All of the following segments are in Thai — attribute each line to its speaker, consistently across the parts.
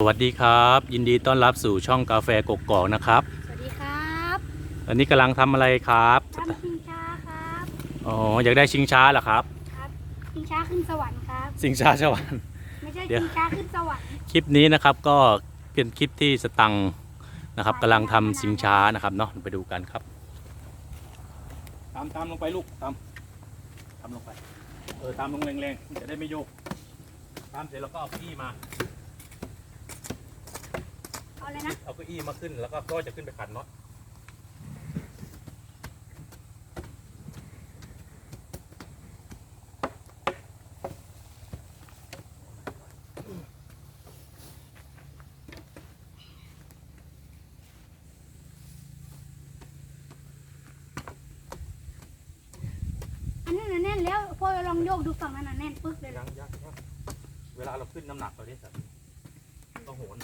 Speaker 1: สวัสดีครับ ยินดีต้อนรับสู่ช่องกาแฟกกอกนะครับ
Speaker 2: สวัสดีครับ
Speaker 1: อันนี้กำลังทำอะไรครับ
Speaker 2: ทำชิงช้าครับ
Speaker 1: อ๋ออยากได้ชิงช้าเหรอครับ
Speaker 2: ครับชิงช้าขึ้นสวรรค์ครับ
Speaker 1: ชิงช้าสวรรค์
Speaker 2: ไม่ใช่
Speaker 1: เดี๋ยว
Speaker 2: ชิงช้าขึ้นสวรรค์
Speaker 1: คลิปนี้นะครับก็เป็นคลิปที่สตังค์นะครับกำลังทำชิงช้านะครับเนาะไปดูกันครับตามตามลงไปลูกตามตามลงไปเออตามลงแรงๆจะได้ไม่โยกตามเสร็จแล้วก็เอาเก้าอี้มา
Speaker 2: เอาเลยนะ
Speaker 1: เอาเก้าอี้มาขึ้นแล้วก็ก็จะขึ้นไปขันน็อต
Speaker 2: อันนั้นนะแน่นแล้วพอลองโยกดูฝั่งนั้นนะแน่นปึ๊กเลย
Speaker 1: ยังยังยังเวลาเราขึ้นน้ำหนักเราเนี่ยสัตว์ต้องโหน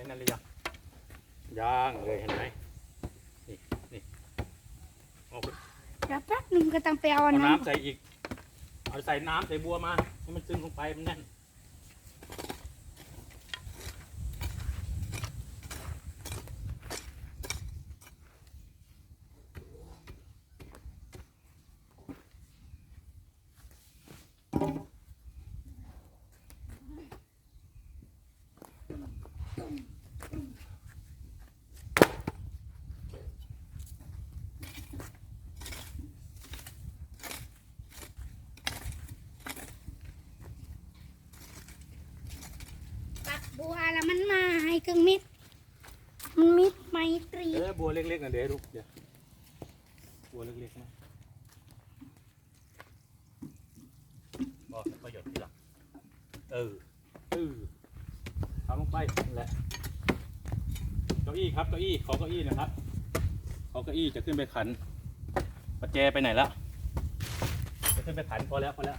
Speaker 1: ในนั้นเลยยังยังเลยเห็นไหมนี่นี่เอาไป
Speaker 2: เดี๋ยวแป๊บหนึ่งก็ต้องไปเอาอัน
Speaker 1: เอา
Speaker 2: นั้น
Speaker 1: น้ำใส่อีก เอาใส่น้ำใส่บัวมาให้มันซึมลงไปมันแน่น
Speaker 2: บัวแล้วมันมาให้ครึ่งมิดมันมิดไมตรี
Speaker 1: เอ้ยบัวเล็กๆนะเดี๋ยวให้ลูกเดี๋ยวบัวเล็กๆนะบอกประโยชน์ทีหลังเออเออทำลงไปนั่นแหละเก้าอี้ครับเก้าอี้ขอเก้าอี้หนะครับขอเก้าอี้จะขึ้นไปขันประแจไปไหนละจะขึ้นไปขันพอแล้วพอแล้ว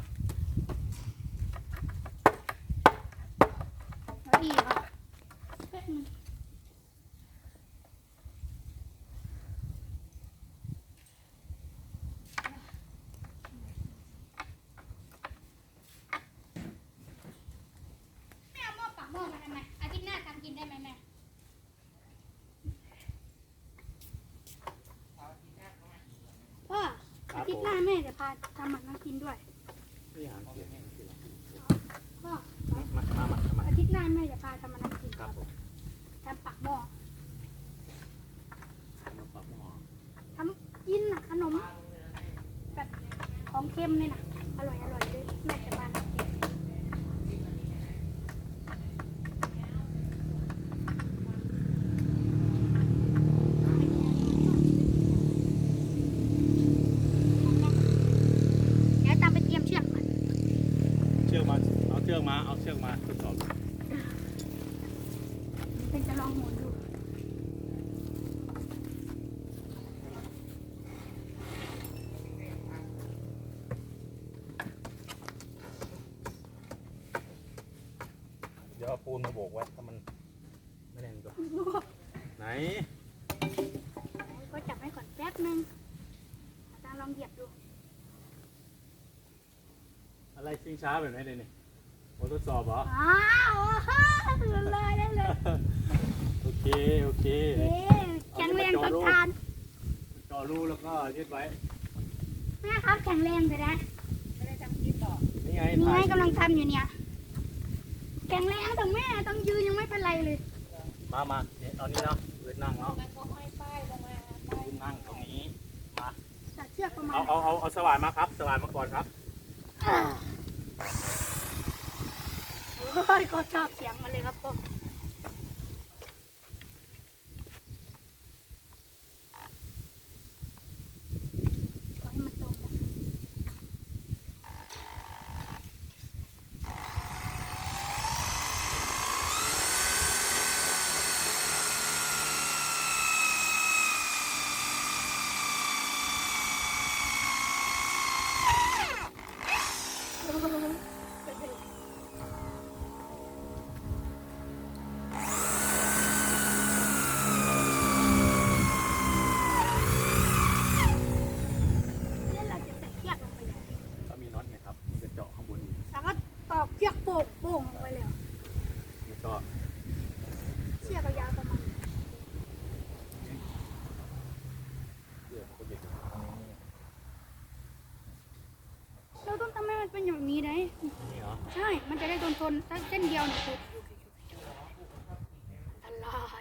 Speaker 2: เอาอีกครับแป๊บหนึงแม่เอาหม้อปักหม้อมาทำไมอาทิตย์หน้าทำกินได้ไหมแม่พ่ออาทิตย์หน้าแม่จะพาทำมันน้ำกินด้วย
Speaker 1: นี่อาหารเสียงให้กินแล้ว
Speaker 2: พ่อ
Speaker 1: มามามามามา
Speaker 2: อาทิตย์ หน้าแม่จะพาทำมันน้ำกิน
Speaker 1: ครับผม
Speaker 2: ทำปักหม้อ
Speaker 1: มาปรับหม้อ
Speaker 2: ทำกินน่ะขนมแบบของเค็มเลยนะอร่อยอร่อยเลยแม่จะพาทำกินเดี๋ยวตามไปเตรียมเชือกก่อน
Speaker 1: เชือกมา เอาเชือกมา เอาเชือกมาทดสอบ
Speaker 2: เป็นจะลองหมุนดู
Speaker 1: เดี๋ยวเอาปูนมาโบกไว้ถ้ามันไม่แน่นก็ไหน
Speaker 2: ก็จับให้ก่อนแป๊บนึงอาจารย์ลองเหยียบดู
Speaker 1: อะไรชิงช้าแบบไหนเลยนี่โอ้ทดสอบเหรอ
Speaker 2: อ้าวเลยได้เลย
Speaker 1: โอ เค โอเค
Speaker 2: เอ๊ะแข็งแรงทนทาน
Speaker 1: จ่อรูแล้วก็ยึดไว้
Speaker 2: แม่ครับแข็งแรงไปนะ
Speaker 1: นี่ไง
Speaker 2: นี่
Speaker 1: ถ่า
Speaker 2: ไง
Speaker 1: ย
Speaker 2: กำลังทำอยู่เนี่ย แข็งแรงแต่แม่ต้องยืนยังไม่เป็นไรเลย
Speaker 1: มามาเนี่ยเอานี่เนาะเวทนั่งเนาะยืนนั่งตรงนี้ มา
Speaker 2: ตัดเชือกประมาณ
Speaker 1: เอาเอาเอาเอาสว่านมาครับ สว่านมาก่อนครับ
Speaker 2: โอ้ยก็ชอบเสียงมันเลยครับพ่อขอให้มันตรงกัน ป่งโป่งลงไปเลยเหรอ
Speaker 1: นี่ก็
Speaker 2: เสียกยาวประมาณ
Speaker 1: เสื้อมันก็หยุดอยู่ตรงนี้
Speaker 2: เราต้องทำให้มันเป็นอย่างนี้ได้
Speaker 1: นี่เหรอ
Speaker 2: ใช่ มันจะได้ทนทนๆถ้าเส้นเดียวเนี่ยคืออะไร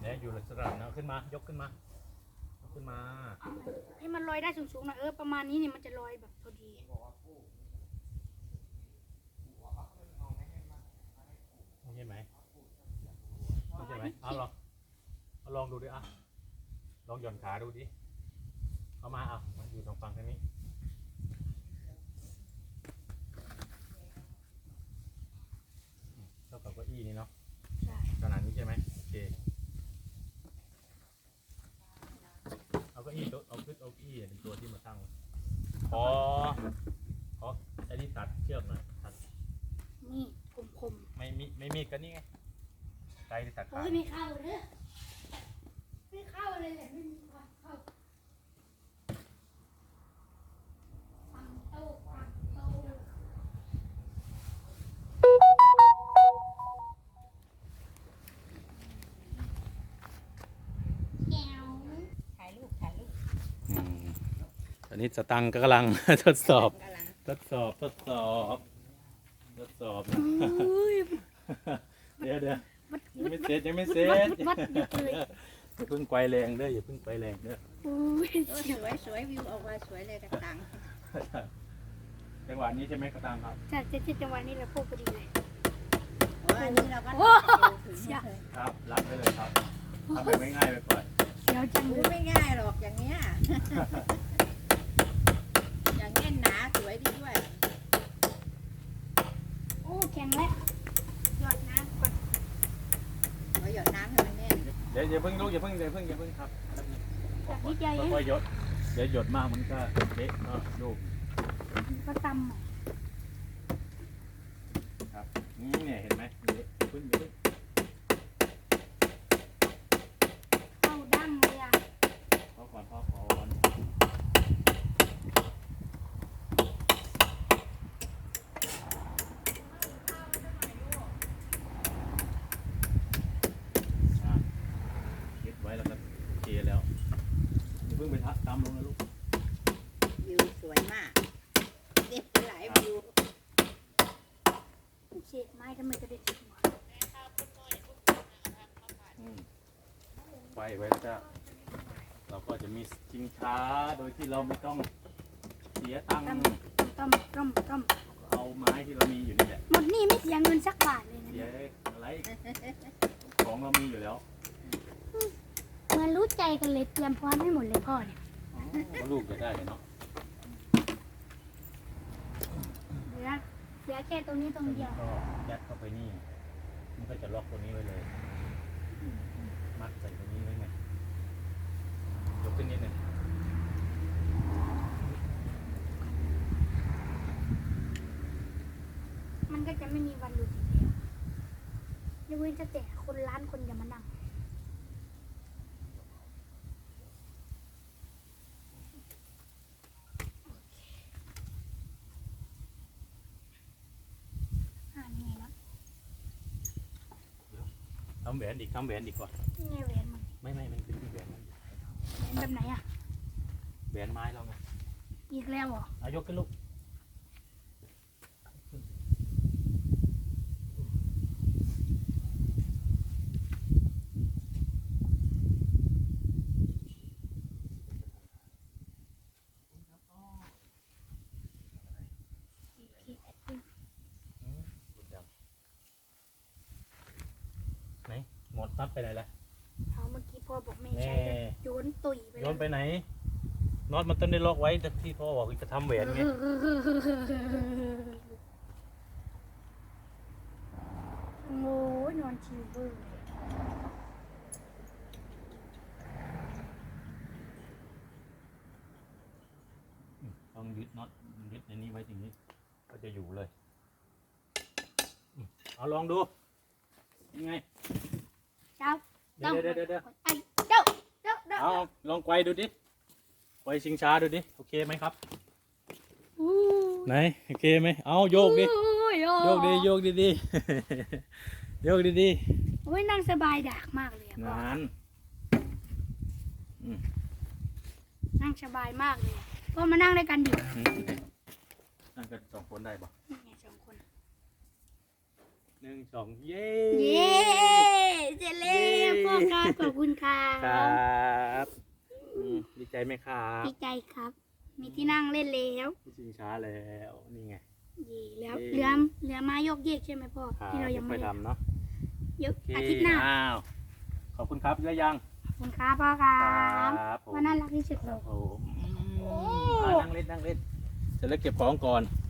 Speaker 1: เนี่ยอยู่ลักษณะนะขึ้นมายกขึ้นมายกขึ้นมา
Speaker 2: ให้มันลอยได้สูงๆหน่อยเออประมาณนี้เนี่ยมันจะลอยแบบพอดี
Speaker 1: ใช่ไหมใช่ไหมเอาลองเอาลองดูดิอะลองหย่อนขาดูดิเอามาเอามาอยู่ตรงฝั่งทางนี้อืมเท่า กับเก้าอี้นี่เนาะ
Speaker 2: ใช่
Speaker 1: ขนาดนี้ใช่ไหมโอเคเอาเก้าอี้ตัวเอาขึ้นเอาเก้าอี้เป็นตัวที่มาตั้งขอขอไอ้นี่ตัดเชือกหน่อยตัด
Speaker 2: นี่คม
Speaker 1: ไม่มีไม่มีก็นี่ไงไกลที่ตัด
Speaker 2: ๆ
Speaker 1: ขา
Speaker 2: เฮ้ยไม่เข้าเลยไม่เข้าเลยแหละไม่มี
Speaker 1: อนนี้สตังค์ก็กำลังทดสอบ
Speaker 3: กำลัง
Speaker 1: ทดสอบ ทดสอบทดสอบ
Speaker 2: อุ้ย
Speaker 1: เดี๋ยวเดี๋ยว
Speaker 2: วัด
Speaker 1: ยัง
Speaker 2: วัด
Speaker 1: ไม่เสร็จยังไม่เสร็จ
Speaker 2: วัดวัดหยุดเลย
Speaker 1: อย่าเพิ่งไกวแรงเด้ออย่าเพิ่งไกวแรงเด้อ
Speaker 2: อุ้ย
Speaker 3: โอ้ยสวยสวยวิวออกมาสวยเลยกระตัง
Speaker 1: จังหวะนี้ใช่ไหมกระตังครับ
Speaker 2: จัดเจ็ดจังหวะนี้แหละพูดพอดีเลย
Speaker 3: โอ้ยอันนี้เราก็
Speaker 2: โอ้
Speaker 3: ถึง
Speaker 2: เสีย
Speaker 3: เลย
Speaker 1: ครับรับไปเลยครับทำแบบง่ายๆไปก่อน
Speaker 2: เสียวจังเล
Speaker 3: โอ้
Speaker 2: ย
Speaker 3: ไม่ง่ายหรอกอย่างเนี้ย อย่างแน่นหนาสวยดีด้วย
Speaker 2: โอ้ แข็งแล้วหยอดน้ำก่อน
Speaker 3: ขอหยดน้ำให้มันแน่น
Speaker 1: เดี๋ยวอย่าเพิ่งลุกอย่าเพิ่งอย่าเพิ่งอย่าเพิ่งครับ
Speaker 2: จากนิดเดียวเอง
Speaker 1: ค่อยๆหยดเดี๋ยวหยดมากมันก็เละเนาะลูก
Speaker 2: ก็ตำอะ
Speaker 1: ครับนี่เนี่ยเห็นไหมเละอย่าเพิ่งอย่าเพิ่ง
Speaker 2: เข้าดั้งเลยอะ
Speaker 1: พอก่อนพอก่อนอะยึดไว้แล้วก็โอเคแล้วอย่าเพิ่งไปทับตามลงนะลูก
Speaker 3: วิวสวยมากเด็ดหลายวิว
Speaker 2: เศษไม้ทำไมกระเด็นหัว
Speaker 1: อืมไว้ไว้แล้วก็เราก็จะมีชิงช้าโดยที่เราไม่ต้องเสียตังค์
Speaker 2: ต้มต้มต้ม
Speaker 1: เอาไม้ที่เรามีอยู่นี่แหละ
Speaker 2: หมดนี่ไม่เสียเงินสักบาทเลยนะ
Speaker 1: เสียอะไรของเรามีอยู่แล้ว
Speaker 2: เหมือนรู้ใจกันเลยเตรียมพร้อมให้หมดเลยพ่อเนี่ย
Speaker 1: อ๋อก็ลูกจะได้เลยเนาะ
Speaker 2: เหลือเห ลือแค่ตรงนี้ตรงเดียว
Speaker 1: ก็ยัดเข้าไปนี่ มันก็จะล็อกตัวนี้ไว้เลย มัดใส่ตัวนี้ไว้ไงยกขึ้นนิดหนึ่ง
Speaker 2: มันก็จะไม่มีวันหลุดอีกแล้วยกเว้นจะแต่คนร้านคนอย่ามานั่งอ่านี่ไงนะ
Speaker 1: ทำแหวนอีกทำแหวนอีกก่อน
Speaker 2: นี่ไงแหวนมัน
Speaker 1: ไม่ไม่มันเป็นที่แหวนมัน
Speaker 2: แหวนแบบไหนอะ
Speaker 1: แหวนไม้เราไง
Speaker 2: อีกแล้วเหรอ
Speaker 1: อายกขึ้นลูก
Speaker 2: อีกทีแป๊บนึง
Speaker 1: อืมสุดยอดไหน หมดนัดไปไหนละ
Speaker 2: เอาเมื่อกี้พ่อบอกไม่
Speaker 1: แน่
Speaker 2: ใช่เลยโยนตุยไป
Speaker 1: โยนไปไหนน็อตมันต้องได้ล็อกไว้ที่พ่อบอกจะทำแหวนไง
Speaker 2: โง่นอนชิวเบอร์เลย
Speaker 1: ต้องยึดน็อตยึดในนี้ไว้อย่างนี้ ก็จะอยู่เลยอืมเอาลองดูยังไง
Speaker 2: เจ้า
Speaker 1: เดี๋ยวเดี๋ยวเดี๋ยวเดี๋ยว
Speaker 2: ไอ้เจ้าเจ้าเจ้า
Speaker 1: เอาลองไกวดูดิไกวชิงช้าดูดิโอเคไหมครับ
Speaker 2: อู้
Speaker 1: ไหนโอเคไหมเอาโยกดิ
Speaker 2: อู้โย
Speaker 1: โยกดีโยกดีดีโยกดีดี
Speaker 2: โอ้ยนั่งสบายดากมากเลยอะ
Speaker 1: ๆ
Speaker 2: พ่อนา
Speaker 1: น
Speaker 2: นั่งสบายมากเลยพ่อมานั่งด้วยกันดิ
Speaker 1: อืมนั่งกันสองคนได้ปะ
Speaker 2: นี่ไงสองคน
Speaker 1: หนึ่งสองเย้
Speaker 2: เย้เจเล่พ่อครับขอบคุณครั
Speaker 1: ครับบอืมดีใจไหมครับ
Speaker 2: ดีใจครับ มีที่นั่งเล่นแล้ว
Speaker 1: พี่ชิงช้าแล้วนี่ไง
Speaker 2: ดีแล้ว
Speaker 1: เย้
Speaker 2: เหลือเหลือมาโยกเยกใช่ไหมพ่อ
Speaker 1: ครับ
Speaker 2: ที่เรายัง
Speaker 1: ไป
Speaker 2: ไม่ได้
Speaker 1: ทำเนาะ
Speaker 2: ยก
Speaker 1: โอเค
Speaker 2: อาทิตย์หน้า
Speaker 1: อ้าวขอบคุณครับเยอะยัง
Speaker 2: ขอบคุณครับพ่อครับ
Speaker 1: ครับผม
Speaker 2: ว่าน่ารักที่สุดเลย
Speaker 1: ครับผมอ่านั่งเล่นนั่งเล่นเสร็จแล้วเก็บของก่อน
Speaker 2: ค